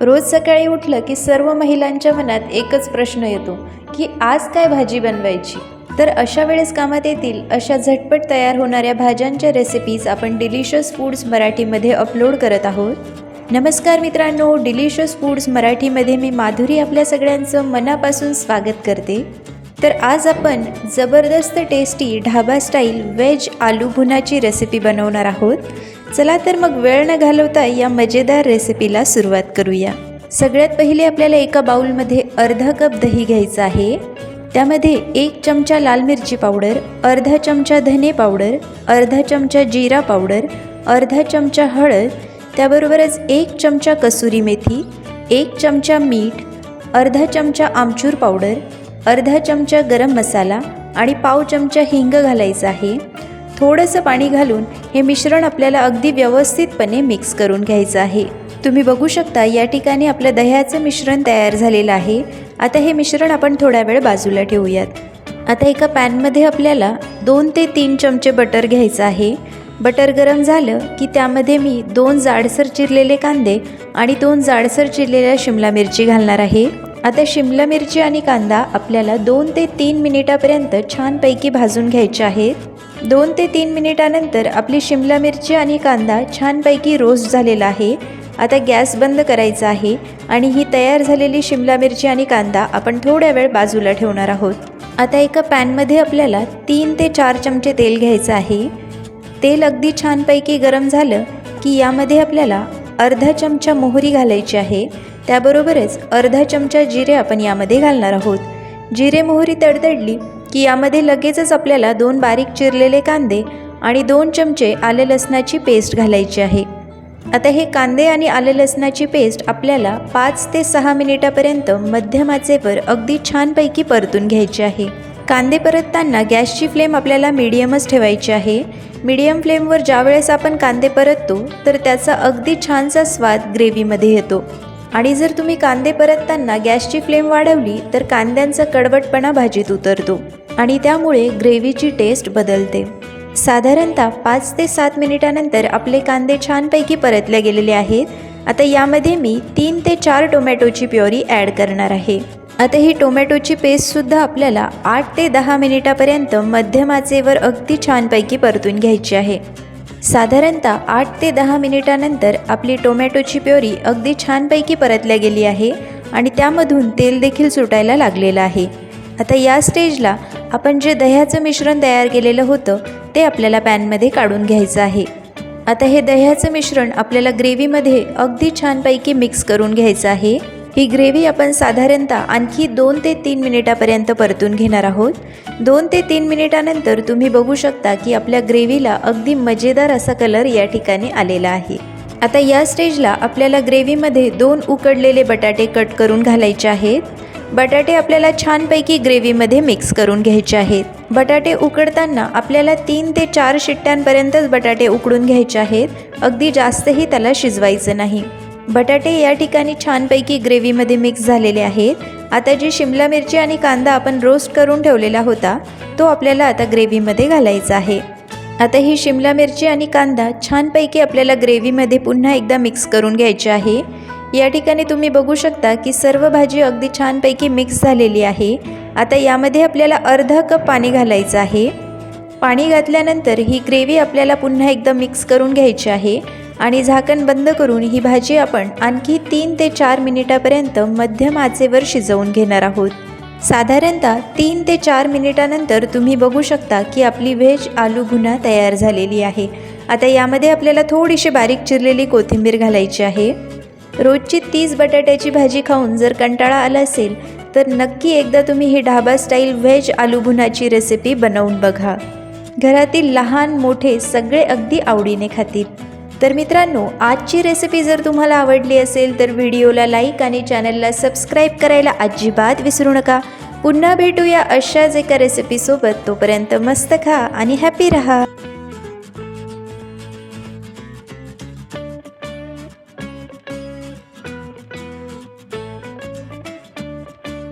रोज सकाळी उठलं की सर्व महिलांच्या मनात एकच प्रश्न येतो की आज काय भाजी बनवायची? तर अशा वेळेस कामात येतील अशा झटपट तयार होणाऱ्या भाज्यांच्या रेसिपीज आपण डिलिशियस फूड्स मराठीमध्ये अपलोड करत आहोत. नमस्कार मित्रांनो डिलिशियस फूड्स मराठीमध्ये मी माधुरी आपल्या सगळ्यांचं मनापासून स्वागत करते. तर आज आपण जबरदस्त टेस्टी ढाबा स्टाईल व्हेज आलू भुनाची रेसिपी बनवणार आहोत. चला तर मग वेळ न घालवता या मजेदार रेसिपीला सुरुवात करूया. सगळ्यात पहिले आपल्याला एका बाउलमध्ये अर्धा कप दही घ्यायचं आहे. त्यामध्ये एक चमचा लाल मिरची पावडर अर्धा चमचा धने पावडर अर्धा चमचा जिरा पावडर अर्धा चमचा हळद त्याबरोबरच एक चमचा कसुरी मेथी एक चमचा मीठ अर्धा चमचा आमचूर पावडर अर्धा चमचा गरम मसाला आणि पाव चमचा हिंग घालायचं आहे. थोडंसं पाणी घालून हे मिश्रण आपल्याला अगदी व्यवस्थितपणे मिक्स करून घ्यायचं आहे. तुम्ही बघू शकता या ठिकाणी आपलं दह्याचं मिश्रण तयार झालेलं आहे. आता हे मिश्रण आपण थोडा वेळ बाजूला ठेवूयात. आता एका पॅनमध्ये आपल्याला दोन ते तीन चमचे बटर घ्यायचं आहे. बटर गरम झालं की त्यामध्ये मी दोन जाडसर चिरलेले कांदे आणि दोन जाडसर चिरलेल्या शिमला मिरची घालणार आहे. आता शिमला मिरची आणि कांदा आपल्याला दोन ते तीन मिनिटापर्यंत छानपैकी भाजून घ्यायचे आहेत. दोन ते तीन मिनिटानंतर आपली शिमला मिरची आणि कांदा छानपैकी रोस्ट झालेला आहे. आता गॅस बंद करायचा आहे आणि ही तयार झालेली शिमला मिरची आणि कांदा आपण थोड्या वेळ बाजूला ठेवणार आहोत. आता एका पॅनमध्ये आपल्याला तीन ते चार चमचे तेल घ्यायचं आहे. तेल अगदी छानपैकी गरम झालं की यामध्ये आपल्याला अर्धा चमचा मोहरी घालायची आहे. त्याबरोबरच अर्धा चमचा जिरे आपण यामध्ये घालणार आहोत. जिरे मोहरी तडतडली की यामध्ये लगेचच आपल्याला दोन बारीक चिरलेले कांदे आणि दोन चमचे आले लसणाची पेस्ट घालायची आहे. आता हे कांदे आणि आले लसणाची पेस्ट आपल्याला पाच ते सहा मिनिटापर्यंत मध्यम आचेवर अगदी छानपैकी परतून घ्यायची आहे. कांदे परतताना गॅसची फ्लेम आपल्याला मीडियमच ठेवायची आहे. मीडियम फ्लेमवर ज्यावेळेस आपण कांदे परततो तर त्याचा अगदी छानसा स्वाद ग्रेव्हीमध्ये येतो. आणि जर तुम्ही कांदे परतताना गॅसची फ्लेम वाढवली तर कांद्यांचा कडवटपणा भाजीत उतरतो आणि त्यामुळे ग्रेव्हीची टेस्ट बदलते. साधारणतः पाच ते सात मिनिटानंतर आपले कांदे छानपैकी परतले गेलेले आहेत. आता यामध्ये मी तीन ते चार टोमॅटोची प्युरी ॲड करणार आहे. आता ही टोमॅटोची पेस्टसुद्धा आपल्याला आठ ते दहा मिनिटापर्यंत मध्यमाचेवर अगदी छानपैकी परतून घ्यायची आहे. साधारणतः आठ ते दहा मिनिटानंतर आपली टोमॅटोची प्युरी अगदी छानपैकी परतल्या गेली आहे आणि त्यामधून तेल देखील सुटायला लागलेलं आहे. आता या स्टेजला आपण जे दह्याचं मिश्रण तयार केलेलं होतं ते आपल्याला पॅनमध्ये काढून घ्यायचं आहे. आता हे दह्याचं मिश्रण आपल्याला ग्रेव्हीमध्ये अगदी छानपैकी मिक्स करून घ्यायचं आहे. ही ग्रेव्ही आपण साधारणतः आणखी दोन ते तीन मिनिटापर्यंत परतून घेणार आहोत. दोन ते तीन मिनिटानंतर तुम्ही बघू शकता की आपल्या ग्रेव्हीला अगदी मजेदार असा कलर या ठिकाणी आलेला आहे. आता या स्टेजला आपल्याला ग्रेव्हीमध्ये दोन उकडलेले बटाटे कट करून घालायचे आहेत. बटाटे आपल्याला छानपैकी ग्रेव्हीमध्ये मिक्स करून घ्यायचे आहेत. बटाटे उकडताना आपल्याला तीन ते चार शिट्ट्यांपर्यंतच बटाटे उकडून घ्यायचे आहेत. अगदी जास्तही त्याला शिजवायचं नाही. बटाटे या ठिकाणी छानपैकी ग्रेव्हीमध्ये मिक्स झालेले आहेत. आता जी शिमला मिरची आणि कांदा आपण रोस्ट करून ठेवलेला होता तो आपल्याला आता ग्रेव्हीमध्ये घालायचा आहे. आता ही शिमला मिरची आणि कांदा छानपैकी आपल्याला ग्रेव्हीमध्ये पुन्हा एकदा मिक्स करून घ्यायची आहे. या ठिकाणी तुम्ही बघू शकता की सर्व भाजी अगदी छानपैकी मिक्स झालेली आहे. आता यामध्ये आपल्याला अर्धा कप पाणी घालायचं आहे. पाणी घातल्यानंतर ही ग्रेव्ही आपल्याला पुन्हा एकदा मिक्स करून घ्यायची आहे. आणि झाकण बंद करून ही भाजी आपण आणखी तीन ते चार मिनिटापर्यंत मध्यम आचेवर शिजवून घेणार आहोत. साधारणतः तीन ते चार मिनिटानंतर तुम्ही बघू शकता की आपली व्हेज आलू गुन्हा तयार झालेली आहे. आता यामध्ये आपल्याला थोडीशी बारीक चिरलेली कोथिंबीर घालायची आहे. रोजची तीस बटाट्याची भाजी खाऊन जर कंटाळा आला असेल तर नक्की एकदा तुम्ही ही ढाबा स्टाईल व्हेज आलू भुनाची रेसिपी बनवून बघा. घरातील लहान मोठे सगळे अगदी आवडीने खातील. तर मित्रांनो आजची रेसिपी जर तुम्हाला आवडली असेल तर व्हिडिओला लाईक आणि चॅनलला सबस्क्राईब करायला अजिबात विसरू नका. पुन्हा भेटूया अशाच एका रेसिपीसोबत तोपर्यंत मस्त खा आणि हॅपी रहा.